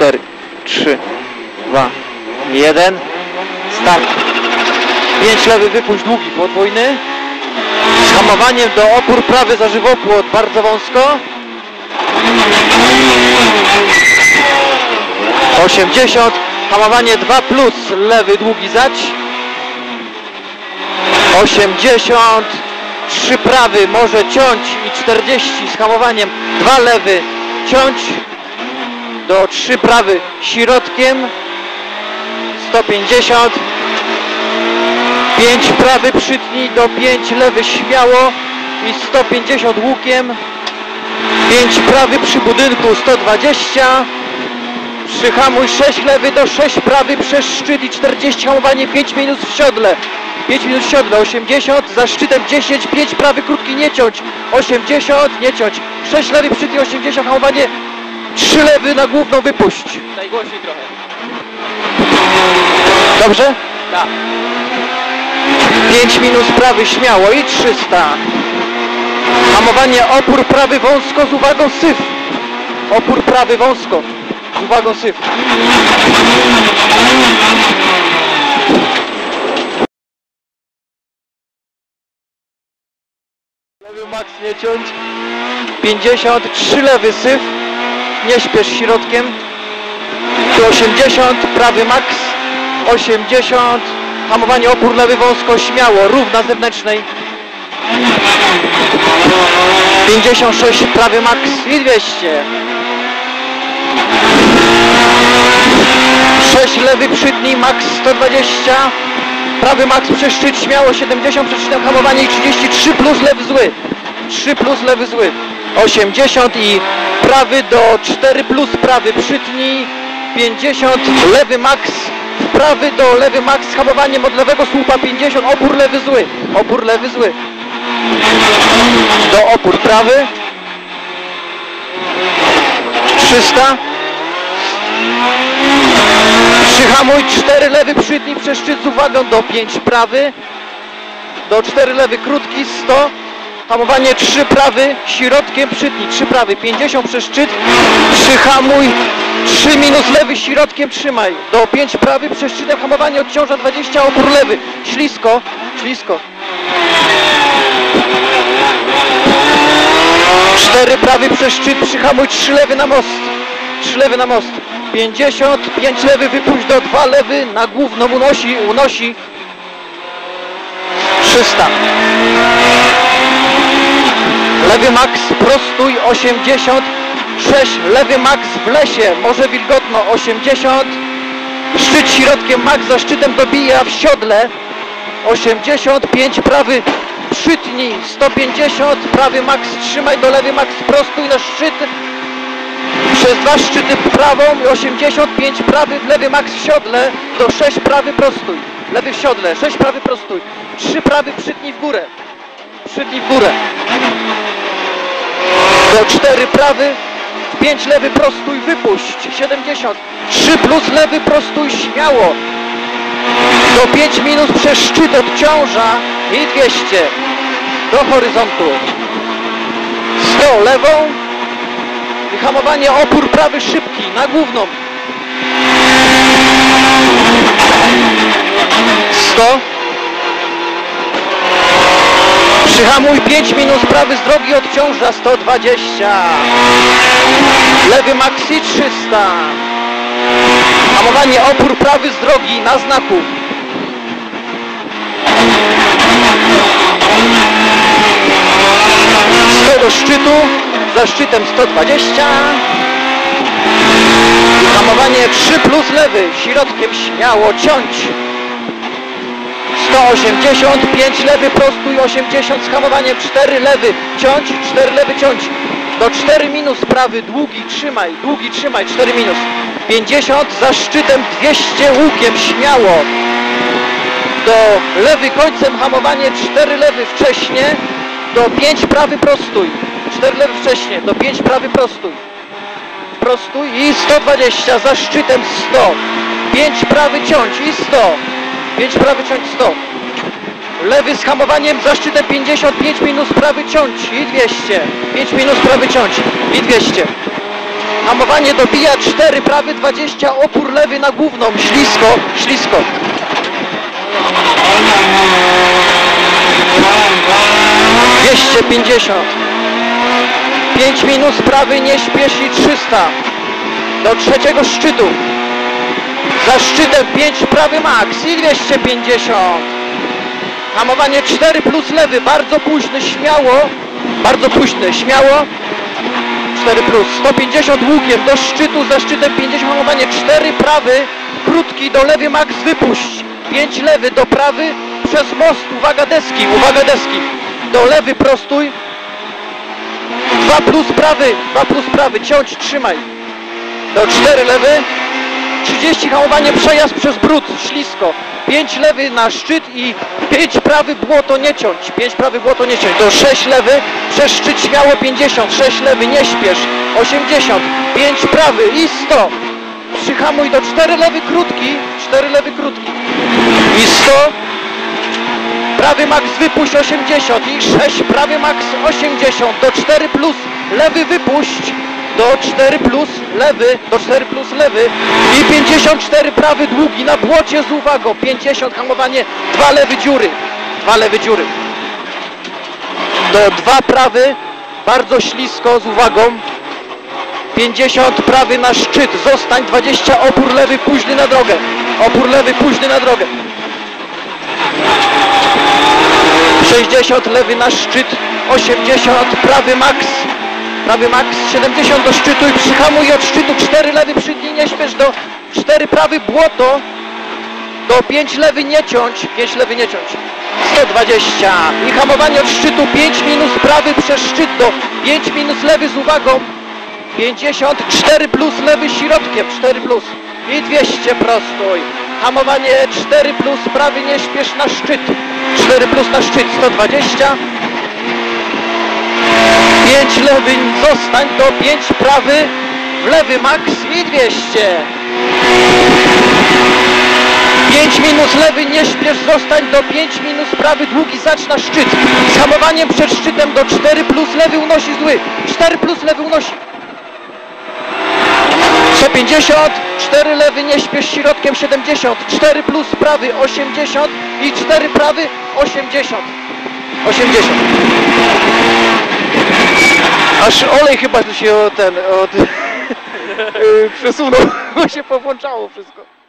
4, 3, 2, 1. Start. 5 lewy, wypuść długi, podwójny. Z hamowaniem do opór prawy za żywopłot, bardzo wąsko. 80, hamowanie 2 plus, lewy długi zać. 80, 3 prawy, może ciąć i 40 z hamowaniem, 2 lewy, ciąć do 3 prawy środkiem, 150, 5 prawy przytnij do 5 lewy śmiało i 150 łukiem, 5 prawy przy budynku 120, przyhamuj 6 lewy do 6 prawy przez szczyt i 40 hamowanie 5 minus w siodle. 5 minut w siodle, 80, za szczytem 10, 5 prawy krótki nie ciąć, 80, nie ciąć, 6 lewy przytnij 80 hamowanie, 3 lewy na główną wypuść. Najgłośniej trochę. Dobrze? Tak. 5 minus prawy śmiało i 300. Hamowanie opór prawy wąsko z uwagą syf. Opór prawy wąsko z uwagą syf. Lewy max nie ciąć. 53 lewy syf. Nie śpiesz środkiem. Tu 80 prawy max. 80 hamowanie opór lewy wąsko śmiało równa zewnętrznej. 56 prawy max i 200 6 lewy przytnij max 120 prawy max przez szczyt śmiało 70 przed hamowanie i 33 plus lewy zły. 3 plus lewy zły 80 i prawy do 4 plus prawy przytnij 50 lewy max prawy do lewy max hamowaniem od lewego słupa 50 opór lewy zły opór lewy zły. Do opór prawy. 300 przyhamuj 4 lewy przytnij przez szczyt z uwagą do 5 prawy. Do 4 lewy krótki 100 hamowanie 3 prawy środkiem przytnij 3 prawy 50 przez szczyt. Przyhamuj 3 minus lewy środkiem trzymaj. Do 5 prawy przez szczytem hamowanie odciąża 20 opór lewy. Ślisko ślisko. 4 prawy przez szczyt przyhamuj 3 lewy na most. 3 lewy na most. 50 5 lewy wypuść do 2 lewy na główną unosi unosi. 300 lewy max prostuj 80 6 lewy max w lesie może wilgotno 80 szczyt środkiem max za szczytem dobija w siodle. 85 prawy przytnij 150 prawy max trzymaj do lewy max prostuj na szczyt. Przez dwa szczyty w prawą i 85 prawy w lewy max w siodle. Do 6 prawy prostuj. Lewy w siodle 6 prawy prostuj. 3 prawy przytnij w górę. Przytnij w górę do 4 prawy 5 lewy prostuj wypuść. 70 3 plus lewy prostuj śmiało. Do 5 minus przez szczyt odciąża i 200 do horyzontu. 100 lewą i hamowanie opór prawy szybki na główną. 100 Przyhamuj 5 minus prawy z drogi odciąża 120 Lewy maxi 300 Hamowanie opór prawy z drogi na znaku. 100 do szczytu za szczytem 120 I hamowanie 3 plus lewy środkiem śmiało ciąć 180, 5 lewy prostuj, 80 z hamowaniem, 4 lewy ciąć, 4 lewy ciąć. Do 4 minus prawy, długi trzymaj, długi trzymaj, 4 minus. 50 za szczytem, 200 łukiem, śmiało. Do lewy końcem hamowanie, 4 lewy wcześnie, do 5 prawy prostuj. 4 lewy wcześnie, do 5 prawy prostuj. Prostuj i 120 za szczytem 100. 5 prawy ciąć i 100. 5 prawy ciąć 100. Lewy z hamowaniem za szczytem 55 minus prawy ciąć i 200. 5 minus prawy ciąć i 200. Hamowanie dobija 4 prawy 20, opór lewy na główną. Ślisko, ślisko. Dwieście pięćdziesiąt. 5 minus prawy nie śpiesz i 300. Do trzeciego szczytu. Za szczytem 5 prawy max i 250. Hamowanie 4 plus lewy, bardzo późny, śmiało. Bardzo późny, śmiało. 4 plus, 150 łukiem do szczytu, za szczytem 50 hamowanie, 4 prawy, krótki do lewy max wypuść, 5 lewy do prawy, przez most, uwaga deski, uwaga deski, do lewy prostuj, 2 plus prawy, 2 plus prawy, ciąć, trzymaj, do 4 lewy, 30 hamowanie, przejazd przez brud, ślisko, 5 lewy na szczyt i 5 prawy błoto nie ciąć, 5 prawy błoto nie ciąć, do 6 lewy, przez szczyt śmiało 50, 6 lewy nie śpiesz, 80, 5 prawy i 100, przyhamuj do 4 lewy krótki, 4 lewy krótki. I 100, prawy max wypuść 80 i 6 prawy max 80, do 4 plus lewy wypuść, do 4 plus lewy, do 4 plus lewy. I 54 prawy długi na błocie z uwagą, 50 hamowanie, 2 lewy dziury, 2 lewy dziury, do 2 prawy, bardzo ślisko z uwagą, 50 prawy na szczyt, zostań 20 opór lewy późny na drogę, opór lewy późny na drogę. 60 lewy na szczyt, 80 prawy max, prawy max, 70 do szczytu i przyhamuj od szczytu, 4 lewy przy dnie nie śpiesz do 4 prawy błoto, do 5 lewy nie ciąć, 5 lewy nie ciąć, 120 i hamowanie od szczytu, 5 minus prawy przez szczyt do 5 minus lewy z uwagą, 50, 4 plus lewy środkiem, 4 plus i 200 prostój. Hamowanie 4 plus prawy nie śpiesz na szczyt. 4 plus na szczyt 120. 5 lewy zostań do 5 prawy w lewy max i 200. 5 minus lewy nie śpiesz zostań do 5 minus prawy długi zacz na szczyt. Z hamowaniem przed szczytem do 4 plus lewy unosi zły. 4 plus lewy unosi. 150, 4 lewy nie śpiesz środkiem 70, 4 plus prawy 80 i 4 prawy 80. 80. Aż olej chyba tu się o ten od, yy, przesunął, bo się powłączało wszystko.